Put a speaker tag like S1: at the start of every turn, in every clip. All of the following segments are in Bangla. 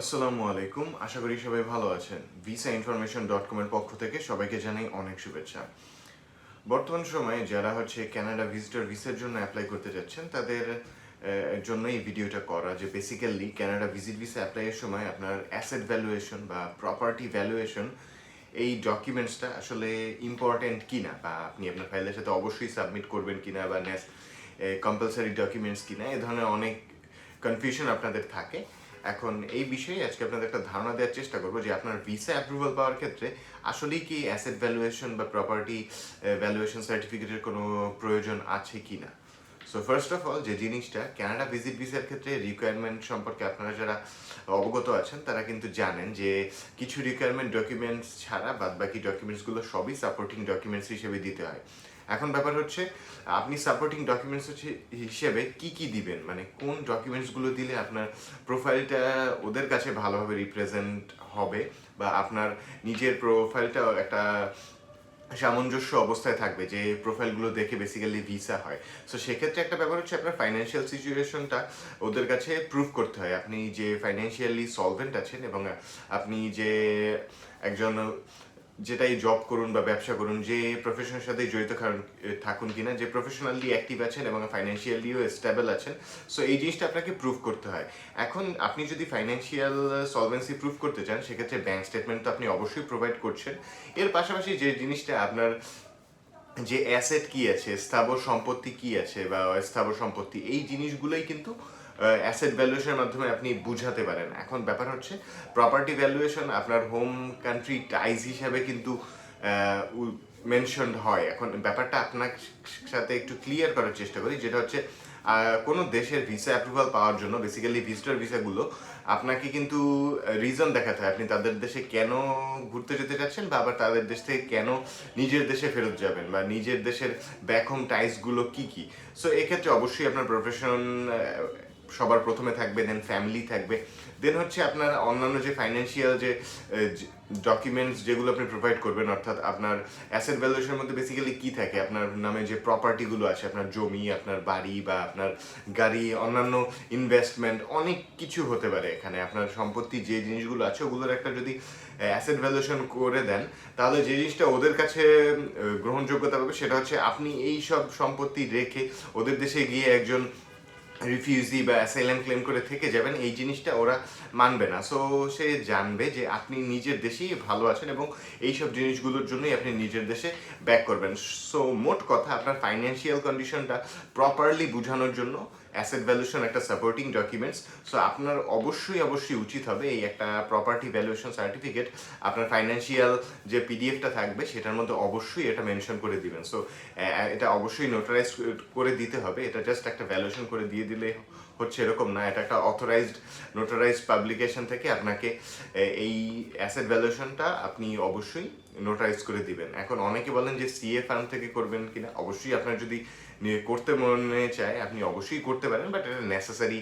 S1: আসসালামু আলাইকুম। আশা করি সবাই ভালো আছেন। ভিসা ইনফরমেশন ডট কমের পক্ষ থেকে সবাইকে জানাই অনেক শুভেচ্ছা। বর্তমান সময়ে যারা হচ্ছে কানাডা ভিজিটর ভিসার জন্য অ্যাপ্লাই করতে যাচ্ছেন, তাদের জন্য এই ভিডিওটা করা যে বেসিক্যালি কানাডা ভিজিট ভিসা অ্যাপ্লাইয়ের সময় আপনার অ্যাসেট ভ্যালুয়েশন বা প্রপার্টি ভ্যালুয়েশন এই ডকুমেন্টসটা আসলে ইম্পর্টেন্ট কিনা বা আপনি আপনার ফাইলের সাথে অবশ্যই সাবমিট করবেন কিনা বা নেস কম্পালসারি ডকুমেন্টস কিনা, এ ধরনের অনেক কনফিউশন আপনাদের থাকে। এখন এই বিষয়ে আজকে আপনাদের একটা ধারণা দেওয়ার চেষ্টা করব যে আপনার ভিসা অ্যাপ্রুভাল পাওয়ার ক্ষেত্রে আসলেই কি অ্যাসেট ভ্যালুয়েশন বা প্রপার্টি ভ্যালুয়েশন সার্টিফিকেটের কোনো প্রয়োজন আছে কি না সো ফার্স্ট অফ অল যে জিনিসটা কানাডা ভিজিট ভিসার ক্ষেত্রে রিকোয়ারমেন্ট সম্পর্কে আপনারা যারা অবগত আছেন, তারা কিন্তু জানেন যে কিছু রিকোয়ারমেন্ট ডকুমেন্টস ছাড়া বাদ বাকি ডকুমেন্টসগুলো সবই সাপোর্টিং ডকুমেন্টস হিসেবে দিতে হয়। এখন ব্যাপার হচ্ছে, আপনি সাপোর্টিং ডকুমেন্টস হিসেবে কি কি দিবেন? মানে কোন ডকুমেন্টসগুলো দিলে আপনার প্রোফাইলটা ওদের কাছে ভালোভাবে রিপ্রেজেন্ট হবে বা আপনার নিজের প্রোফাইলটা একটা সামঞ্জস্য অবস্থায় থাকবে যে প্রোফাইলগুলো দেখে বেসিক্যালি ভিসা হয়। সো সেক্ষেত্রে একটা ব্যাপার হচ্ছে আপনার ফাইন্যান্সিয়াল সিচুয়েশনটা ওদের কাছে প্রুভ করতে হয়। আপনি যে ফাইন্যান্সিয়ালি সলভেন্ট আছেন এবং আপনি যে একজন যেটাই জব করুন বা ব্যবসা করুন, যে প্রফেশনের সাথে জড়িত থাকুন কিনা, যে প্রফেশনালি অ্যাক্টিভ আছেন এবং ফাইন্যান্সিয়ালিও স্টেবল আছেন সো এই জিনিসটা আপনাকে প্রুভ করতে হয়। এখন আপনি যদি ফাইন্যান্সিয়াল সলভেন্সি প্রুভ করতে চান, সেক্ষেত্রে ব্যাংক স্টেটমেন্ট তো আপনি অবশ্যই প্রোভাইড করছেন। এর পাশাপাশি যে জিনিসটা আপনার, যে অ্যাসেট কি আছে, স্থাবর সম্পত্তি কি আছে বা স্থাবর সম্পত্তি, এই জিনিসগুলোই কিন্তু অ্যাসেট ভ্যালুয়েশনের মাধ্যমে আপনি বুঝাতে পারেন। এখন ব্যাপার হচ্ছে প্রপার্টি ভ্যালুয়েশন আপনার হোম কান্ট্রি টাইজ হিসাবে কিন্তু মেনশনড হয়। এখন ব্যাপারটা আপনার সাথে একটু ক্লিয়ার করার চেষ্টা করি, যেটা হচ্ছে কোনো দেশের ভিসা অ্যাপ্রুভাল পাওয়ার জন্য বেসিক্যালি ভিজিটর ভিসাগুলো আপনাকে কিন্তু রিজন দেখাতে হয়। আপনি তাদের দেশে কেন ঘুরতে যেতে চাচ্ছেন বা আবার তাদের দেশ থেকে কেন নিজের দেশে ফেরত যাবেন বা নিজের দেশের ব্যাক হোম টাইসগুলো কী কী? সো এক্ষেত্রে অবশ্যই আপনার প্রফেশন সবার প্রথমে থাকবে দেন ফ্যামিলি থাকবে। দেন হচ্ছে আপনার অন্যান্য যে ফাইন্যান্সিয়াল যে ডকুমেন্টস যেগুলো আপনি প্রোভাইড করবেন, অর্থাৎ আপনার অ্যাসেট ভ্যালুয়েশনের মধ্যে বেসিক্যালি কি থাকে? আপনার নামে যে প্রপার্টিগুলো আছে, আপনার জমি, আপনার বাড়ি বা আপনার গাড়ি, অন্যান্য ইনভেস্টমেন্ট অনেক কিছু হতে পারে এখানে। আপনার সম্পত্তি যে জিনিসগুলো আছে, ওগুলোর একটা যদি অ্যাসেট ভ্যালুয়েশন করে দেন, তাহলে যে জিনিসটা ওদের কাছে গ্রহণযোগ্যতা পাবে, সেটা হচ্ছে আপনি এই সব সম্পত্তি রেখে ওদের দেশে গিয়ে একজন রিফিউজি বা অ্যাসাইলাম ক্লেম করে থেকে যাবেন, এই জিনিসটা ওরা মানবে না। সো সে জানবে যে আপনি নিজের দেশেই ভালো আছেন এবং এই সব জিনিসগুলোর জন্যই আপনি নিজের দেশে ব্যাক করবেন। সো মোট কথা আপনার ফাইন্যান্সিয়াল কন্ডিশনটা প্রপারলি বোঝানোর জন্য অ্যাসেট ভ্যালুয়েশন একটা সাপোর্টিং ডকুমেন্টস সো আপনার অবশ্যই অবশ্যই উচিত হবে এই একটা প্রপার্টি ভ্যালুয়েশন সার্টিফিকেট আপনার ফাইন্যান্সিয়াল যে পিডিএফটা থাকবে, সেটার মধ্যে অবশ্যই এটা মেনশন করে দিবেন। সো এটা অবশ্যই নোটারাইজ করে দিতে হবে। এটা জাস্ট একটা ভ্যালুয়েশন করে দিয়ে দিলে হচ্ছে এরকম না, এটা একটা অথরাইজড নোটারাইজড পাবলিকেশন থেকে আপনাকে এই অ্যাসেট ভ্যালুয়েশনটা আপনি অবশ্যই নোটারাইজ করে দিবেন। এখন অনেকে বলেন যে সিএ ফার্ম থেকে করবেন কিনা, অবশ্যই আপনার যদি করতে মনে চায়, আপনি অবশ্যই করতে পারেন বাট এটা নেসেসারি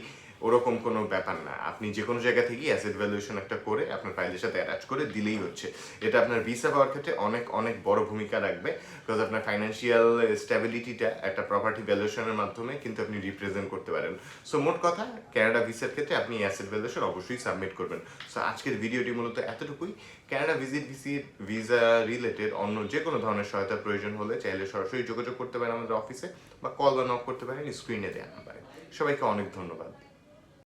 S1: ওরকম কোনো ব্যাপার না। আপনি যে কোনো জায়গা থেকেই অ্যাসেট ভ্যালুয়েশন একটা করে আপনার ফাইলের সাথে অ্যাটাচ করে দিলেই হচ্ছে। এটা আপনার ভিসা পাওয়ার ক্ষেত্রে অনেক অনেক বড় ভূমিকা রাখবে বিকজ আপনার ফাইন্যান্সিয়াল স্ট্যাবিলিটিটা একটা প্রপার্টি ভ্যালুয়েশনের মাধ্যমে কিন্তু আপনি রিপ্রেজেন্ট করতে পারেন। সো মোট কথা কানাডা ভিসার ক্ষেত্রে আপনি অ্যাসেট ভ্যালুয়েশন অবশ্যই সাবমিট করবেন। সো আজকের ভিডিওটি মূলত এতটুকুই। কানাডা ভিজিট ভিসির ভিসা রিলেটেড অন্য যে কোনো ধরনের সহায়তার প্রয়োজন হলে চাইলে সরাসরি যোগাযোগ করতে পারেন আমাদের অফিসে বা কল বা নক করতে পারেন স্ক্রিনে দেওয়া নাম্বারে সবাইকে অনেক ধন্যবাদ।